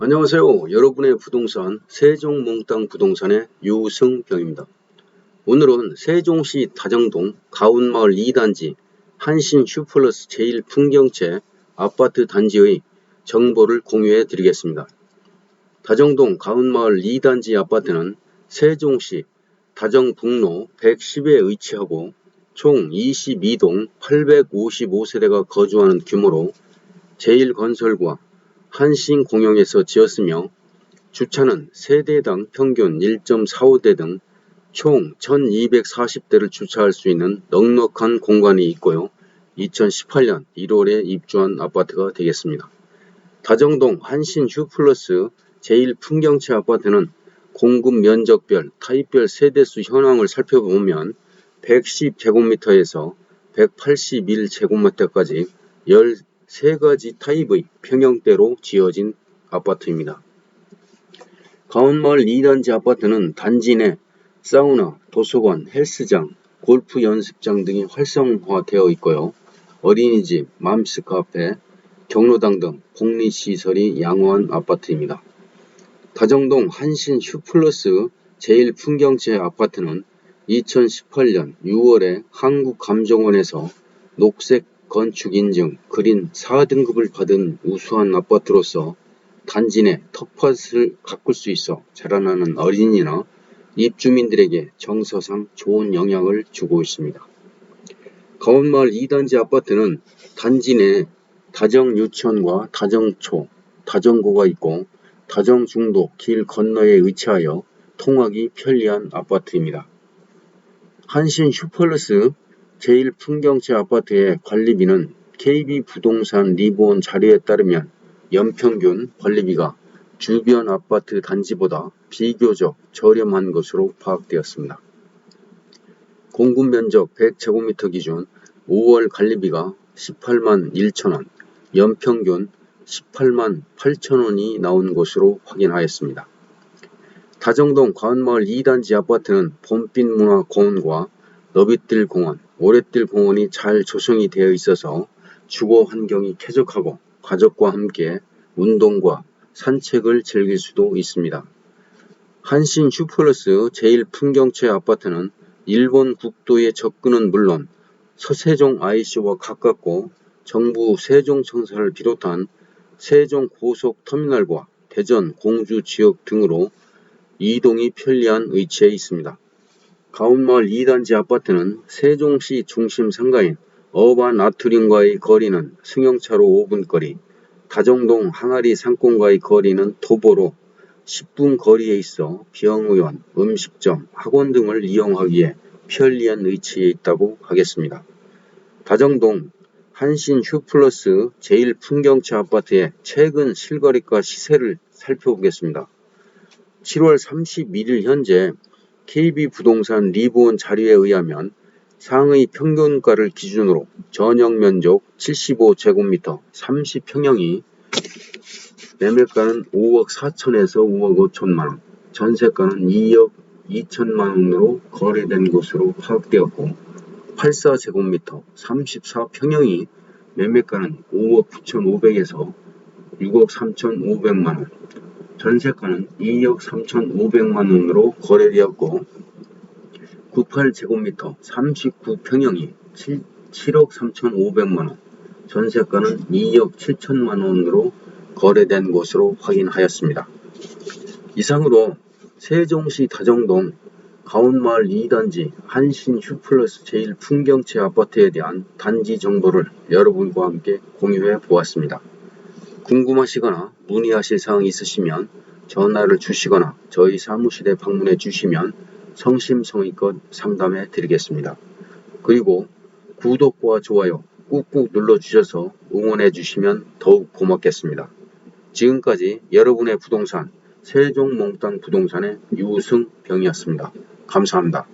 안녕하세요. 여러분의 부동산 세종몽땅 부동산의 유승병입니다. 오늘은 세종시 다정동 가운마을 2단지 한신 슈플러스 제1풍경채 아파트 단지의 정보를 공유해 드리겠습니다. 다정동 가운마을 2단지 아파트는 세종시 다정북로 110에 위치하고 총 22동 855세대가 거주하는 규모로 제1건설과 한신 공영에서 지었으며 주차는 세대당 평균 1.45대 등 총 1240대를 주차할 수 있는 넉넉한 공간이 있고요. 2018년 1월에 입주한 아파트가 되겠습니다. 다정동 한신 휴플러스 제1풍경채 아파트는 공급 면적별, 타입별 세대수 현황을 살펴보면 110제곱미터에서 181제곱미터까지 13가지 타입의 평형대로 지어진 아파트입니다. 가운마을 2단지 아파트는 단지 내 사우나, 도서관, 헬스장, 골프 연습장 등이 활성화되어 있고요. 어린이집, 맘스 카페, 경로당 등 복리시설이 양호한 아파트입니다. 다정동 한신 휴플러스 제1풍경채 아파트는 2018년 6월에 한국감정원에서 녹색 건축 인증 그린 4등급을 받은 우수한 아파트로서 단지 내 텃밭을 가꿀 수 있어 자라나는 어린이나 입주민들에게 정서상 좋은 영향을 주고 있습니다. 가운마을 2단지 아파트는 단지 내 다정유치원과 다정초, 다정고가 있고 다정중도 길 건너에 위치하여 통학이 편리한 아파트입니다. 한신 슈퍼러스 제1풍경채 아파트의 관리비는 KB부동산 리보원 자료에 따르면 연평균 관리비가 주변 아파트 단지보다 비교적 저렴한 것으로 파악되었습니다. 공급 면적 100제곱미터 기준 5월 관리비가 18만 1천원, 연평균 18만 8천원이 나온 것으로 확인하였습니다. 다정동 과은마을 2단지 아파트는 봄빛문화공원과 너비뜰 공원, 오랫뜰 공원이 잘 조성이 되어 있어서 주거 환경이 쾌적하고 가족과 함께 운동과 산책을 즐길 수도 있습니다. 한신 슈플러스 제1풍경채 아파트는 일본 국도에 접근은 물론 서세종 IC와 가깝고 정부 세종청사를 비롯한 세종 고속터미널과 대전 공주 지역 등으로 이동이 편리한 위치에 있습니다. 가운마을 2단지 아파트는 세종시 중심 상가인 어반 아트림과의 거리는 승용차로 5분 거리, 다정동 항아리 상권과의 거리는 도보로 10분 거리에 있어 병의원, 음식점, 학원 등을 이용하기에 편리한 위치에 있다고 하겠습니다. 다정동 한신 휴플러스 제1풍경채 아파트의 최근 실거래가 시세를 살펴보겠습니다. 7월 31일 현재 KB부동산 리브온 자료에 의하면 상의 평균가를 기준으로 전용 면적 75제곱미터 30평형이 매매가는 5억 4천에서 5억 5천만원, 전세가는 2억 2천만원으로 거래된 것으로 파악되었고 84제곱미터 34평형이 매매가는 5억 9천 5백에서 6억 3천 5백만원, 전세가는 2억 3천5백만원으로 거래되었고 98제곱미터 39평형이 7, 7억 3천5백만원, 전세가는 2억 7천만원으로 거래된 것으로 확인하였습니다. 이상으로 세종시 다정동 가운마을 2단지 한신 휴플러스 제1 풍경채 아파트에 대한 단지 정보를 여러분과 함께 공유해 보았습니다. 궁금하시거나 문의하실 사항 있으시면 전화를 주시거나 저희 사무실에 방문해 주시면 성심성의껏 상담해 드리겠습니다. 그리고 구독과 좋아요 꾹꾹 눌러주셔서 응원해 주시면 더욱 고맙겠습니다. 지금까지 여러분의 부동산 세종몽땅 부동산의 유승병이었습니다. 감사합니다.